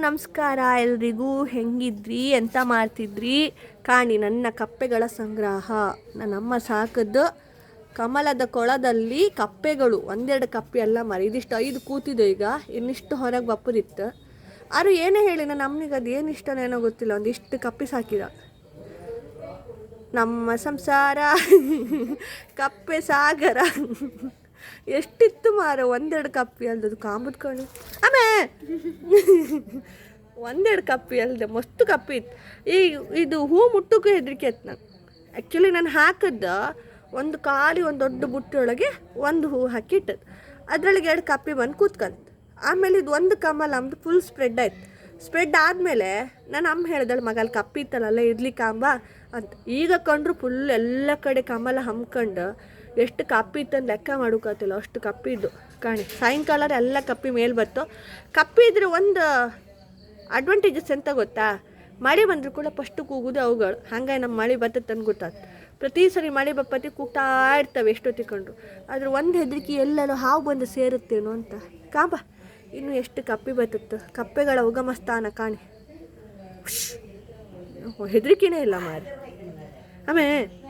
ನಮಸ್ಕಾರ, ಎಲ್ರಿಗೂ ಹೆಂಗಿದ್ರಿ? ಎಂತ ಮಾಡ್ತಿದ್ರಿ? ಕಾಣಿ, ನನ್ನ ಕಪ್ಪೆಗಳ ಸಂಗ್ರಹ. ನನ್ನಮ್ಮ ಸಾಕದ್ದು ಕಮಲದ ಕೊಳದಲ್ಲಿ ಕಪ್ಪೆಗಳು, ಒಂದೆರಡು ಕಪ್ಪೆ ಎಲ್ಲ ಮರಿ. ಇದಿಷ್ಟು ಐದು ಕೂತಿದೆ ಈಗ. ಇನ್ನಿಷ್ಟು ಹೊರಗೆ ಬಪ್ಪದಿತ್ತು. ಆರು ಏನೇ ಹೇಳಿ ಅಮ್ಮನಿಗೆ ಅದು ಏನು ಇಷ್ಟನೇನೋ ಗೊತ್ತಿಲ್ಲ. ಒಂದಿಷ್ಟು ಕಪ್ಪೆ ಸಾಕಿದ. ನಮ್ಮ ಸಂಸಾರ ಕಪ್ಪೆ ಸಾಗರ. ಎಷ್ಟಿತ್ತು ಮಾರ? ಒಂದೆರಡು ಕಪ್ಪೆ ಅಲ್ದದು ಕಾಂಬುದ್ ಆಮೇ. ಒಂದೆರಡು ಕಪ್ಪಿ ಅಲ್ಲದೆ ಮಸ್ತು ಕಪ್ಪಿ ಇತ್ತು. ಈ, ಇದು ಹೂ ಮುಟ್ಟಕ್ಕೂ ಹೆದರಿಕೆ ಇತ್ತು ನಾನು ಆ್ಯಕ್ಚುಲಿ ನಾನು ಹಾಕಿದ್ದು ಒಂದು ಖಾಲಿ ಒಂದು ದೊಡ್ಡ ಬುಟ್ಟಿಯೊಳಗೆ ಒಂದು ಹೂ ಹಾಕಿಟ್ಟದ್ದು ಅದರೊಳಗೆ ಎರಡು ಕಪ್ಪಿ ಬಂದು ಕೂತ್ಕಂತ ಆಮೇಲೆ ಇದು ಒಂದು ಕಮಲ ನಮ್ದು ಫುಲ್ ಸ್ಪ್ರೆಡ್ ಆಯ್ತು. ಸ್ಪ್ರೆಡ್ ಆದಮೇಲೆ ನನ್ನ ಅಮ್ಮ ಹೇಳಿದಳು, ಮಗ, ಅಲ್ಲಿ ಕಪ್ಪಿ ಇತ್ತಲ್ಲ ಇರ್ಲಿ ಕಾಂಬ ಅಂತ. ಈಗ ಕಂಡ್ರು ಫುಲ್ ಎಲ್ಲ ಕಡೆ ಕಮಲ ಹಮ್ಕೊಂಡು, ಎಷ್ಟು ಕಪ್ಪಿ ಇತ್ತಂದು ಲೆಕ್ಕ ಮಾಡೋಕತ್ತಿಲ್ಲ ಅಷ್ಟು ಕಪ್ಪಿ ಇದ್ದು ಕಾಣಿ. ಸಾಯಂಕಾಲ ಎಲ್ಲ ಕಪ್ಪಿ ಮೇಲೆ ಬತ್ತು. ಕಪ್ಪಿ ಇದ್ರೆ ಒಂದು ಅಡ್ವಾಂಟೇಜಸ್ ಎಂತ ಗೊತ್ತಾ? ಮಳೆ ಬಂದರೂ ಕೂಡ ಫಸ್ಟು ಕೂಗೋದು ಅವುಗಳು. ಹಂಗಾಗಿ ನಮ್ಮ ಮಳೆ ಬರ್ತದೆ ಅಂತ ಗೊತ್ತಾಯ್ತು ಪ್ರತಿ ಸರಿ ಮಳೆ ಬಪ್ಪತ್ತಿ ಕೂಗ್ತಾ ಇರ್ತವೆ ಎಷ್ಟೊತ್ತಿಕೊಂಡ್ರು ಆದ್ರೆ ಒಂದು ಹೆದರಿಕೆ ಎಲ್ಲರೂ ಹಾವು ಬಂದು ಸೇರುತ್ತೇನೋ ಅಂತ. ಕಾಬ. ಇನ್ನು ಎಷ್ಟು ಕಪ್ಪಿ ಬರ್ತತ್ತು ಕಪ್ಪೆಗಳ ಉಗಮ ಸ್ಥಾನ ಕಾಣಿ ಹೆದರಿಕೆನೇ ಇಲ್ಲ ಮಾರಿ ಆಮೇಲೆ